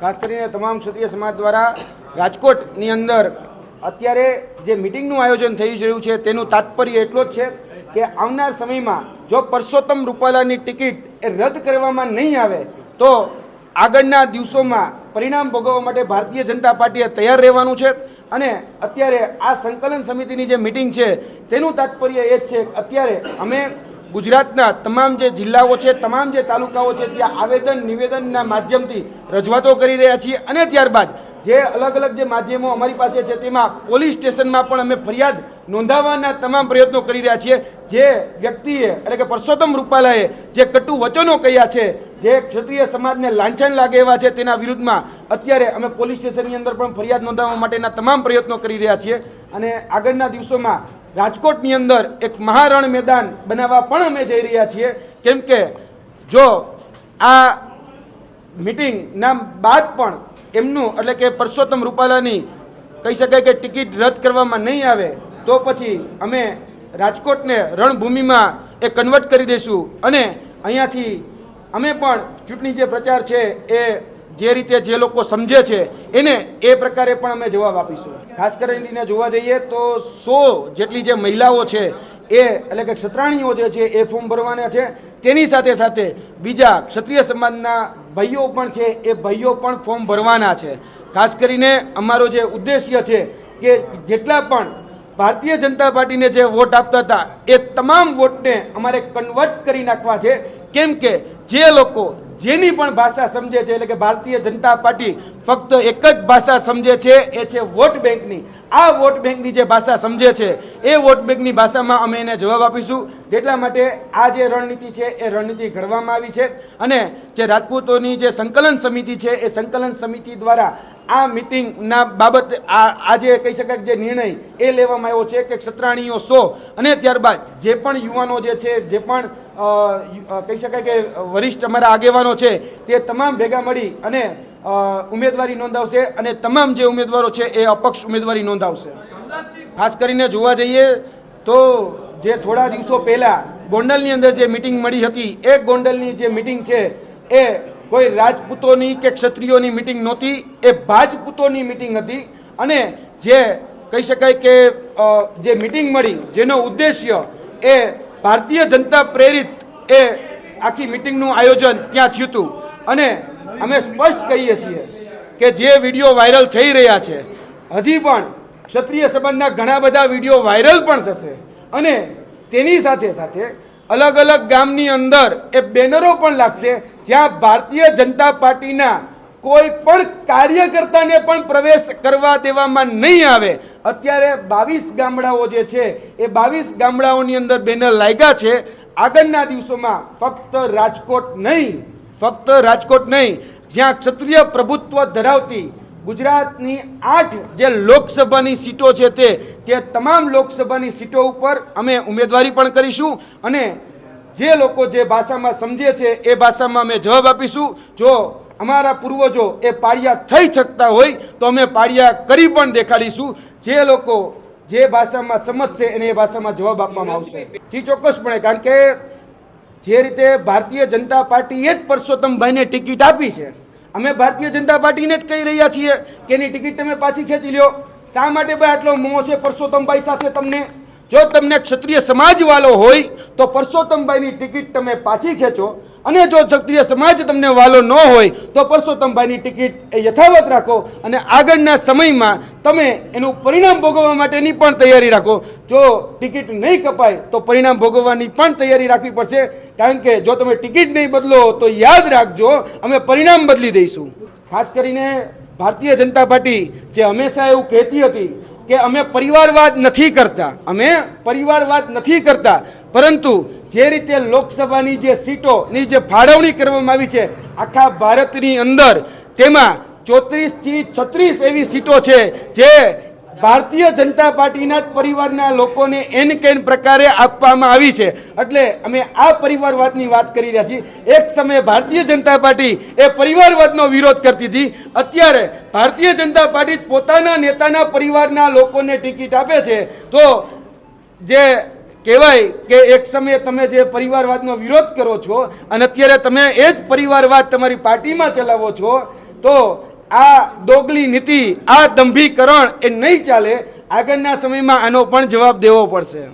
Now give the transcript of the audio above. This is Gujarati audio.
ખાસ કરીને તમામ ક્ષત્રિય સમાજ દ્વારા રાજકોટની અંદર અત્યારે જે મિટિંગનું આયોજન થઈ રહ્યું છે, તેનું તાત્પર્ય એટલો જ છે કે આવનાર સમયમાં જો પરસોત્તમ રૂપાલાની ટિકિટ એ રદ કરવામાં નહીં આવે, તો આગળના દિવસોમાં પરિણામ ભોગવવા માટે ભારતીય જનતા પાર્ટીએ તૈયાર રહેવાનું છે અને અત્યારે આ સંકલન સમિતિની જે મિટિંગ છે, તેનું તાત્પર્ય એ જ છે અત્યારે અમે ગુજરાતના તમામ જે જિલ્લાઓ છે, તમામ જે તાલુકાઓ છે, ત્યાં આવેદન નિવેદનના માધ્યમથી રજૂઆતો કરી રહ્યા છીએ અને ત્યારબાદ જે અલગ અલગ જે માધ્યમો અમારી પાસે છે, તેમાં પોલીસ સ્ટેશનમાં પણ અમે ફરિયાદ નોંધાવવાના તમામ પ્રયત્નો કરી રહ્યા છીએ. જે વ્યક્તિએ એટલે કે પરસોત્તમ રૂપાલાએ જે કટુ વચનો કહ્યા છે, જે ક્ષત્રિય સમાજને લાંછન લાગે એવા છે, તેના વિરુદ્ધમાં અત્યારે અમે પોલીસ સ્ટેશનની અંદર પણ ફરિયાદ નોંધાવવા માટેના તમામ પ્રયત્નો કરી રહ્યા છીએ. અને આગળના દિવસોમાં રાજકોટની અંદર એક મહારણ મેદાન બનાવવા પણ અમે જઈ રહ્યા છીએ. કેમ કે જો આ મિટિંગના બાદ પણ એમનું એટલે કે પરસોત્તમ રૂપાલાની કહી શકાય કે ટિકિટ રદ કરવામાં નહીં આવે, તો પછી અમે રાજકોટને રણભૂમિમાં એ કન્વર્ટ કરી દઈશું. અને અહીંયાથી અમે પણ ચૂંટણી જે પ્રચાર છે એ જે રીતે જે લોકો સમજે છે, એને એ પ્રકારે પણ અમે જવાબ આપીશું. ખાસ કરીને જોવા જઈએ તો સો જેટલી જે મહિલાઓ છે, એ એટલે કે ક્ષત્રાણીઓ જે છે, એ ફોર્મ ભરવાના છે. તેની સાથે સાથે બીજા ક્ષત્રિય સમાજના ભાઈઓ પણ છે, એ ભાઈઓ પણ ફોર્મ ભરવાના છે. ખાસ કરીને અમારો જે ઉદ્દેશ્ય છે કે જેટલા પણ ભારતીય જનતા પાર્ટીને જે વોટ આપતા હતા, એ તમામ વોટને અમારે કન્વર્ટ કરી નાખવા છે. કેમ કે જે લોકો જેની પણ ભાષા સમજે છે, એટલે કે ભારતીય જનતા પાર્ટી ફક્ત એક જ ભાષા સમજે છે, એ છે વોટ બેંકની આ વોટ બેંકની જે ભાષા સમજે છે, એ વોટ બેંકની ભાષામાં અમે એને જવાબ આપીશું. જેટલા માટે આ જે રણનીતિ છે, એ રણનીતિ ઘડવામાં આવી છે અને જે રાજપૂતોની જે સંકલન સમિતિ છે, એ સંકલન સમિતિ દ્વારા આ મિટિંગના બાબત આ, આજે કહી શકાય જે નિર્ણય એ લેવામાં આવ્યો છે કે ક્ષત્રાણીઓ સો. અને ત્યારબાદ જે પણ યુવાનો જે છે, જે પણ કહી શકાય કે વરિષ્ઠ અમારા આગેવાનો છે, તે તમામ ભેગા મળી અને ઉમેદવારી નોંધાવશે અને તમામ જે ઉમેદવારો છે એ અપક્ષ ઉમેદવારી નોંધાવશે. ખાસ કરીને જોવા જઈએ તો જે થોડા દિવસો પહેલાં ગોંડલની અંદર જે મિટિંગ મળી હતી, એ ગોંડલની જે મિટિંગ છે, એ કોઈ રાજપૂતોની કે ક્ષત્રિયોની મિટિંગ નહોતી, એ ભાજપૂતોની મિટિંગ હતી અને જે કહી શકાય કે જે મિટિંગ મળી, જેનો ઉદ્દેશ્ય એ ભારતીય જનતા પ્રેરિત એ આખી મિટિંગનું આયોજન ત્યાં થયું હતું. અને અમે સ્પષ્ટ કહીએ છીએ કે જે વીડિયો વાયરલ થઈ રહ્યા છે, હજી પણ ક્ષત્રિય સંબંધના ઘણા બધા વીડિયો વાયરલ પણ થશે. અને તેની સાથે સાથે અલગ અલગ ગામની અંદર એ બેનરો પણ લાગશે જ્યાં ભારતીય જનતા પાર્ટીના કોઈ પણ કાર્યકર્તાને પણ પ્રવેશ કરવા દેવામાં નહીં આવે. અત્યારે બાવીસ ગામડાઓ જે છે, એ બાવીસ ગામડાઓની અંદર બેનર લાગ્યા છે. આગળના દિવસોમાં ફક્ત રાજકોટ નહીં, ફક્ત રાજકોટ નહીં, જ્યાં ક્ષત્રિય પ્રભુત્વ ધરાવતી ગુજરાતની આઠ જે લોકસભાની સીટો છે તે તે તમામ લોકસભાની સીટો ઉપર અમે ઉમેદવારી પણ કરીશું અને જે લોકો જે ભાષામાં સમજે છે, એ ભાષામાં અમે જવાબ આપીશું. જો અમારા પૂર્વજો એ પાળિયા થઈ શકતા હોય તો અમે પાળિયા કરી પણ દેખાડીશું. જે લોકો જે ભાષામાં સમજશે એને એ ભાષામાં જવાબ આપવામાં આવશે. જી, ચોક્કસપણે, કારણ કે જે રીતે ભારતીય જનતા પાર્ટીએ જ પરસોત્તમભાઈને ટિકિટ આપી છે. અમે ભારતીય જનતા પાર્ટીને જ કહી રહ્યા છીએ કે એની ટિકિટ તમે પાછી ખેંચી લ્યો. શા માટે ભાઈ આટલો મોહ છે પરસોત્તમભાઈ સાથે તમને? જો તમને ક્ષત્રિય સમાજવાળો હોય તો પરસોત્તમભાઈની ટિકિટ તમે પાછી ખેંચો. અને જો ક્ષત્રિય સમાજ તમને વાલો ન હોય, તો પરસોત્તમભાઈની ટિકિટ એ યથાવત રાખો અને આગળના સમયમાં તમે એનું પરિણામ ભોગવવા માટેની પણ તૈયારી રાખો. જો ટિકિટ નહીં કપાય, તો પરિણામ ભોગવવાની પણ તૈયારી રાખવી પડશે. કારણ કે જો તમે ટિકિટ નહીં બદલો, તો યાદ રાખજો, અમે પરિણામ બદલી દઈશું. ખાસ કરીને ભારતીય જનતા પાર્ટી જે હંમેશા એવું કહેતી હતી કે અમે પરિવારવાદ નથી કરતા. અમે પરિવારવાદ નથી કરતા. પરંતુ જે રીતે લોકસભાની જે સીટોની જે ફાળવણી કરવામાં આવી છે, આખા ભારતની અંદર તેમાં ચોત્રીસથી છત્રીસ એવી સીટો છે જે ભારતીય જનતા પાર્ટીના જ પરિવારના લોકોને એન કેન પ્રકારે આપવામાં આવી છે. એટલે અમે આ પરિવારવાદની વાત કરી રહ્યા છીએ. એક સમયે ભારતીય જનતા પાર્ટી એ પરિવારવાદનો વિરોધ કરતી હતી. અત્યારે ભારતીય જનતા પાર્ટી પોતાના નેતાના પરિવારના લોકોને ટિકિટ આપે છે. તો જે કહેવાય કે એક સમયે તમે જે પરિવારવાદનો વિરોધ કરો છો અને અત્યારે તમે એ જ પરિવારવાદ તમારી પાર્ટીમાં ચલાવો છો, તો આ દોગલી નીતિ, આ દંભીકરણ એ નહીં ચાલે, આગળના સમયમાં આનો પણ જવાબ દેવો પડશે.